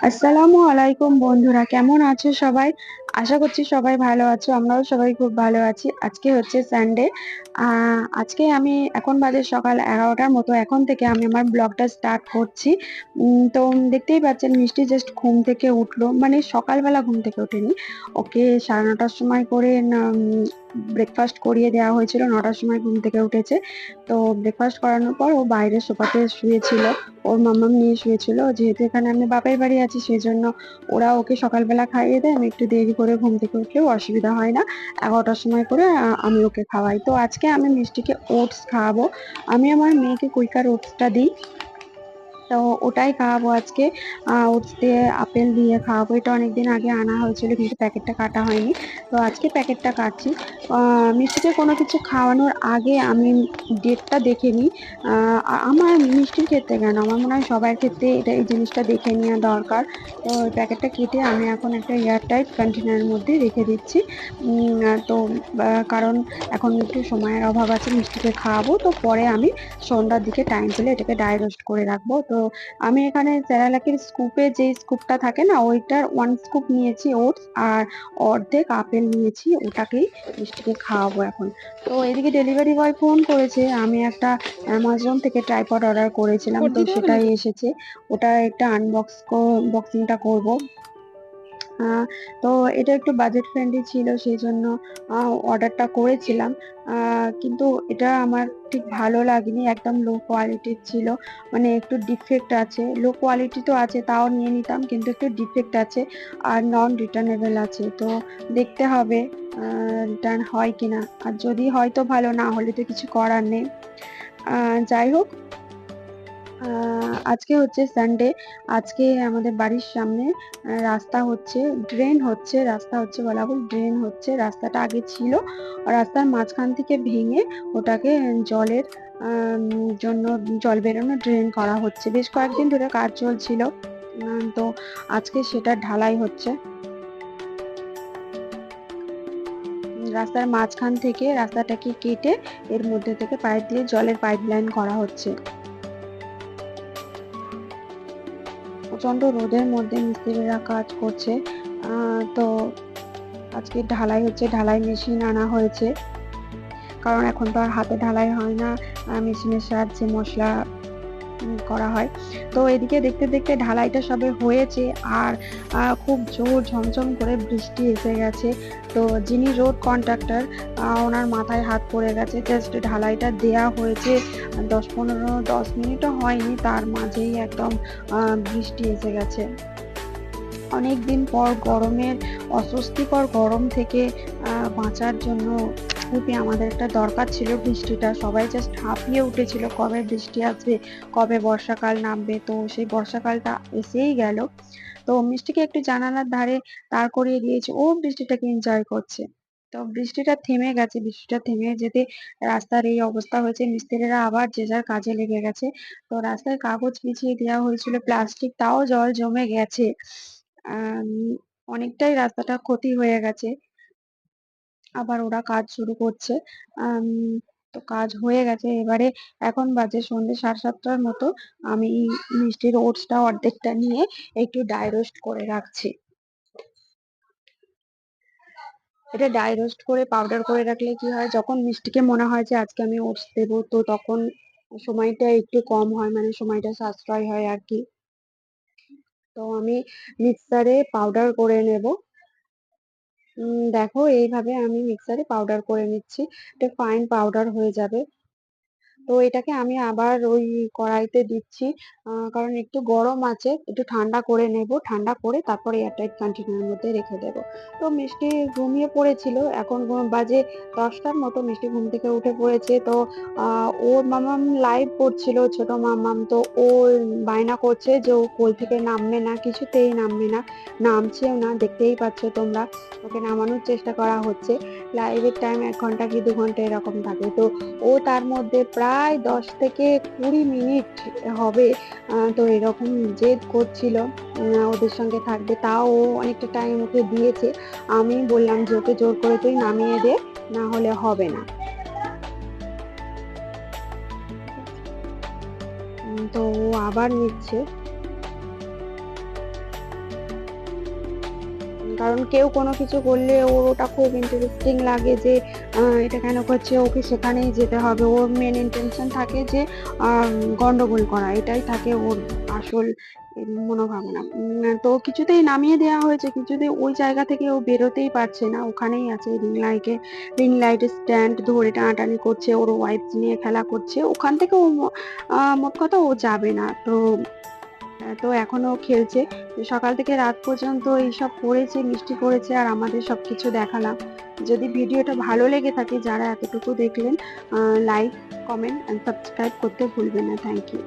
আসসালামু আলাইকুম বন্ধুরা কেমন আছো সবাই? আশা করছি সবাই ভালো আছো, আমরাও সবাই খুব ভালো আছি। আজকে হচ্ছে সানডে আজকে আমি এখন বাজে সকাল এগারোটার মতো, এখন থেকে আমি আমার ব্লগটা স্টার্ট করছি। তো দেখতেই পাচ্ছেন মিষ্টি জাস্ট ঘুম থেকে উঠল মানে সকালবেলা ঘুম থেকে ওঠেনি। ওকে সাড়ে নটার সময় করে ব্রেকফাস্ট করিয়ে দেওয়া হয়েছিল, নটার সময় ঘুম থেকে উঠেছে। তো ব্রেকফাস্ট করানোর পর ও বাইরে সোফাতে শুয়েছিল, ওর মাম্মাম নিয়ে শুয়েছিল, যেহেতু এখানে আমি বাপের বাড়ি আছি সেই জন্য ওরা ওকে সকালবেলা খাইয়ে দেয়, আমি একটু দেরি করে ঘুম থেকে উঠলেও অসুবিধা হয় না। এগারোটার সময় করে আমি ওকে খাওয়াই। তো আজকে আমি মিষ্টিকে ওটস খাওয়াবো। আমি আমার মেয়েকে কুইকার ওটসটা দিই। তো ওটাই খাওয়াবো আজকে। ওটস দিয়ে আপেল দিয়ে খাওয়াবো। এটা অনেকদিন আগে আনা হয়েছিল, কিন্তু প্যাকেটটা কাটা হয়নি। তো আজকে প্যাকেটটা কাটছি। মিষ্টিতে কোনো কিছু খাওয়ানোর আগে আমি ডেটটা দেখে নিই। আমার মিষ্টির ক্ষেত্রে কেন? আমার মনে হয় সবার ক্ষেত্রে এটা এই জিনিসটা দেখে নেওয়া দরকার। তো ওই প্যাকেটটা কেটে আমি এখন একটা এয়ারটাইট কন্টেনারের মধ্যে রেখে দিচ্ছি। তো কারণ এখন একটু সময়ের অভাব আছে, মিষ্টিকে খাওয়াবো। তো পরে আমি সন্ধ্যার দিকে টাইম পেলে এটাকে ডাই করে রাখব। তো আমি এখানে স্যারালাকের স্কুপে যে স্কুপটা থাকে না, ওইটার ওয়ান স্কুপ নিয়েছি ওটস আর অর্ধেক আপেল নিয়েছি। ওটাকেই মিষ্টিকে খাওয়াবো এখন। তো এদিকে ডেলিভারি বয় ফোন করেছে। আমি একটা অ্যামাজন থেকে ট্রাইপড অর্ডার করেছিলাম তো সেটাই এসেছে। ওটা একটা আনবক্স বক্সিংটা করব। তো এটা একটু বাজেট ফ্রেন্ডলি ছিল সেই জন্য অর্ডারটা করেছিলাম। কিন্তু এটা আমার ঠিক ভালো লাগেনি, একদম লো কোয়ালিটির ছিল। মানে একটু ডিফেক্ট আছে। লো কোয়ালিটি তো আছে, তাও নিয়ে নিতাম, কিন্তু একটু ডিফেক্ট আছে আর নন রিটার্নেবল আছে। তো দেখতে হবে রিটার্ন হয় কিনা। আর যদি হয় তো ভালো না হলে তো কিছু করার নেই। যাই হোক আজকে হচ্ছে সানডে আজকে আমাদের বাড়ির সামনে রাস্তা হচ্ছে ড্রেন হচ্ছে, রাস্তা হচ্ছে বলা ভুল ড্রেন হচ্ছে, রাস্তাটা আগে ছিল। রাস্তার মাঝখান থেকে ভেঙে ওটাকে জলের জন্য জল বেরোনো ড্রেন করা হচ্ছে। বেশ কয়েকদিন ধরে কাজ চলছিল। তো আজকে সেটা ঢালাই হচ্ছে। রাস্তার মাঝখান থেকে রাস্তাটাকে কেটে এর মধ্যে থেকে পাইপ দিয়ে জলের পাইপ লাইন করা হচ্ছে। প্রচণ্ড রোদের মধ্যে মিস্ত্রিরা কাজ করছে। তো আজকে ঢালাই হচ্ছে, ঢালাই মেশিন আনা হয়েছে। কারণ এখন তো আর হাতে ঢালাই হয় না। মেশিনের সাহায্যে মশলা করা হয়। তো এদিকে দেখতে দেখতে ঢালাইটা সবে হয়েছে আর খুব জোর ঝমঝম করে বৃষ্টি এসে গেছে। তো যিনি রোড কন্ট্রাক্টর ওনার মাথায় হাত পড়ে গেছে। জাস্ট ঢালাইটা দেয়া হয়েছে। দশ পনেরো, দশ মিনিটও হয়নি, তার মাঝেই একদম বৃষ্টি এসে গেছে। অনেক দিন পর গরমের, অস্বস্তিকর গরম থেকে বাঁচার জন্য খুবই আমাদের একটা দরকার ছিল বৃষ্টিটা। সবাই জাস্ট হাঁপিয়ে উঠেছিল, কবে বৃষ্টি আসবে, কবে বর্ষাকাল নামবে? তো সেই বর্ষাকালটা এসেই গেল। তো মিষ্টিকে একটু জানালার ধারে দাঁড় করিয়ে দিয়েছে। ও বৃষ্টিটাকে এনজয় করছে? তো বৃষ্টিটা থেমে গেছে, বৃষ্টিটা থেমে যেতে রাস্তার এই অবস্থা হয়েছে। মিস্ত্রিরা আবার যে যার কাজে লেগে গেছে। তো রাস্তায় কাগজ বিছিয়ে দেওয়া হয়েছিল, প্লাস্টিক তাও জল জমে গেছে। অনেকটাই রাস্তাটা ক্ষতি হয়ে গেছে। আবার ওরা কাজ শুরু করছে। তো কাজ হয়ে গেছে। এবারে এখন বাজে সন্ধ্যে সাড়ে সাতটার মতো। আমি মিষ্টির ওটসটা অর্ধেকটা নিয়ে একটু ডাই রোস্ট করে রাখছি। এটা ডাই রোস্ট করে, পাউডার করে রাখলে কি হয়, যখন মিষ্টিকে মনে হয় যে আজকে আমি ওটস দেবো, তো তখন সময়টা একটু কম হয় মানে সময়টা সাশ্রয় হয় আর কি। তো আমি মিক্সারে পাউডার করে নেব। দেখো এইভাবে আমি মিক্সারে পাউডার করে নিচ্ছি। এটা ফাইন পাউডার হয়ে যাবে। তো এটাকে আমি আবার ওই কড়াইতে দিচ্ছি। কারণ একটু গরম আছে, একটু ঠান্ডা করে নেব। ঠান্ডা করে তারপরে এয়ারটাইট কন্টেনারের মধ্যে রেখে দেব। তো মিষ্টি ঘুমিয়ে পড়েছিল। এখন বাজে দশটার মতো, মিষ্টি ঘুম থেকে উঠে পড়েছে। তো ওর মামাম লাইভ করছিল, ছোট মামাম। তো ও বায়না করছে যে ও কোল থেকে নামবে না, কিছুতেই নামবে না। নামছেও না, দেখতেই পাচ্ছ তোমরা। ওকে নামানোর চেষ্টা করা হচ্ছে। লাইভের টাইম এক ঘণ্টা কি দু ঘণ্টা এরকম থাকে। তো ও তার মধ্যে প্রায় দশ থেকে কুড়ি মিনিট হবে তো এরকম জেদ করছিল ওদের সঙ্গে থাকবে। তাও অনেকটা টাইম ওকে দিয়েছে। আমি বললাম যে, ওকে জোর করে তুই নামিয়ে দে, না হলে হবে না। তো ও আবার নিচ্ছে। কারণ কেউ কোনো কিছু করলে ওর ওটা খুব ইন্টারেস্টিং লাগে যে এটা কেন করছে? ওকে সেখানেই যেতে হবে। ওর মেন ইন্টেনশন থাকে যে গন্ডগোল করা। এটাই থাকে ওর আসল মনোভাবনা। তো কিছুতেই নামিয়ে দেওয়া হয়েছে। কিছুতেই ওই জায়গা থেকে ও বেরোতেই পারছে না। ওখানেই আছে রিং লাইটে রিং লাইটের স্ট্যান্ড ধরে টানাটানি করছে। ওর ওয়াইফ নিয়ে খেলা করছে। ওখান থেকে ও মোট কথা ও যাবে না। তো তো এখনও খেলছে। সকাল থেকে রাত পর্যন্ত এইসব করেছে মিষ্টি করেছে আর আমাদের সব কিছু দেখালাম। যদি ভিডিওটা ভালো লেগে থাকে, যারা এতটুকু দেখলেন লাইক কমেন্ট অ্যান্ড সাবস্ক্রাইব করতে ভুলবেন না। Thank you